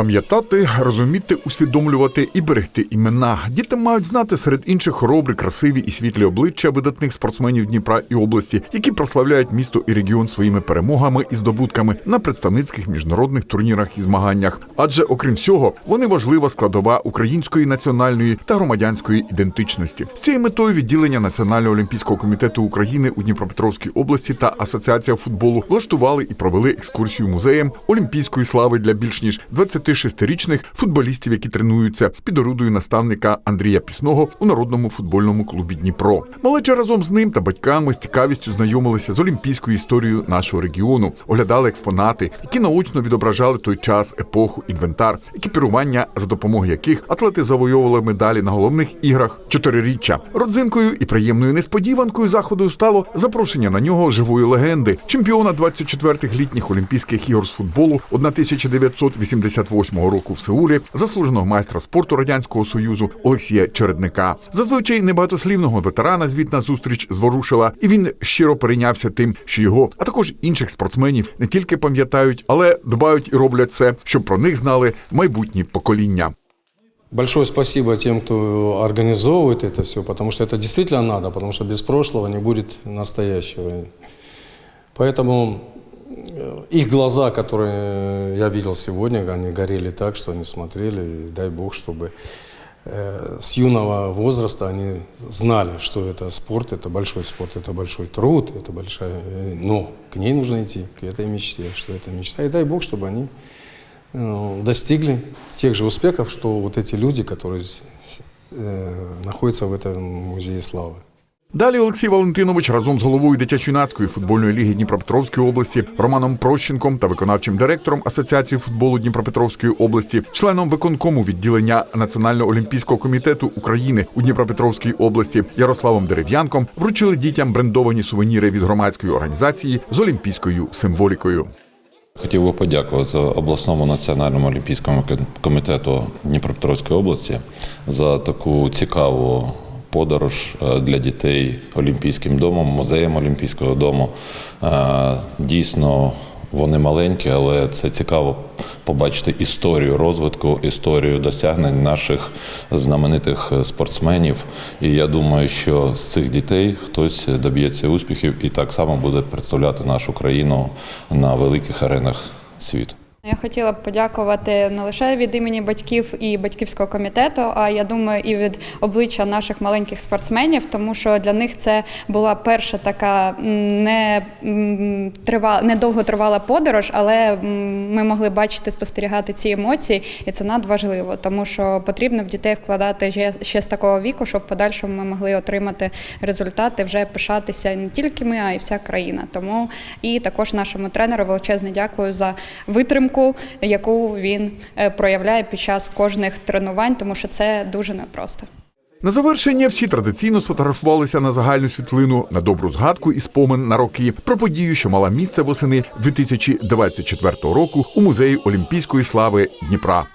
Пам'ятати, розуміти, усвідомлювати і берегти імена. Діти мають знати серед інших хоробрі, красиві і світлі обличчя видатних спортсменів Дніпра і області, які прославляють місто і регіон своїми перемогами і здобутками на представницьких міжнародних турнірах і змаганнях. Адже, окрім всього, вони важлива складова української національної та громадянської ідентичності. З цією метою відділення Національного олімпійського комітету України у Дніпропетровській області та Асоціація футболу влаштували і провели екскурсію музеєм олімпійської слави для більш ніж 26-річних футболістів, які тренуються під орудою наставника Андрія Пісного у народному футбольному клубі Дніпро. Малеча разом з ним та батьками з цікавістю знайомилися з олімпійською історією нашого регіону, оглядали експонати, які наочно відображали той час, епоху, інвентар, екіпірування, за допомогою яких атлети завойовували медалі на головних іграх чотириріччя. Родзинкою і приємною несподіванкою заходу стало запрошення на нього живої легенди, чемпіона 24-х літніх Олімпійських ігор з футболу 1988 року в Сеулі, заслуженого майстра спорту радянського союзу Олексія Чередника. Зазвичай небагатослівного ветерана звітна зустріч зворушила, і він щиро перейнявся тим, що його, а також інших спортсменів не тільки пам'ятають, але дбають і роблять все, щоб про них знали майбутні покоління. Большое спасибо тем, кто организовывает это все, потому что это действительно надо, потому что без прошлого не будет настоящего. Поэтому э, их глаза, которые я видел сегодня, они горели так, что они смотрели, и дай Бог, чтобы э, с юного возраста они знали, что это спорт, это большой спорт, это большой труд, это большая... э, Но к ней нужно идти, к этой мечте, что это мечта. И дай Бог, чтобы они э, достигли тех же успехов, что вот эти люди, которые с- э, находятся в этом музее славы. Далі Олексій Валентинович разом з головою дитячо-юнацької футбольної ліги Дніпропетровської області Романом Прощенком та виконавчим директором Асоціації футболу Дніпропетровської області, членом виконкому відділення Національного олімпійського комітету України у Дніпропетровській області Ярославом Дерев'янком вручили дітям брендовані сувеніри від громадської організації з олімпійською символікою. Хотів би подякувати обласному національному олімпійському комітету Дніпропетровської області за таку цікаву подорож е, для дітей Олімпійським домом, музеєм Олімпійського дому. Е, Дійсно, вони маленькі, але це цікаво побачити історію розвитку, історію досягнень наших знаменитих спортсменів. І я думаю, що з цих дітей хтось доб'ється успіхів і так само буде представляти нашу країну на великих аренах світу. Я хотіла б подякувати не лише від імені батьків і батьківського комітету, а я думаю, і від обличчя наших маленьких спортсменів, тому що для них це була перша така не трива, недовго тривала подорож, але ми могли бачити, спостерігати ці емоції, і це надважливо, тому що потрібно в дітей вкладати ще з такого віку, щоб в подальшому ми могли отримати результати, вже пишатися не тільки ми, а й вся країна. Тому і також нашому тренеру величезне дякую за витримку, яку він е, проявляє під час кожних тренувань, тому що це дуже непросто. На завершення всі традиційно сфотографувалися на загальну світлину на добру згадку і спомин на роки про подію, що мала місце восени 2024 року у музеї Олімпійської слави Дніпра.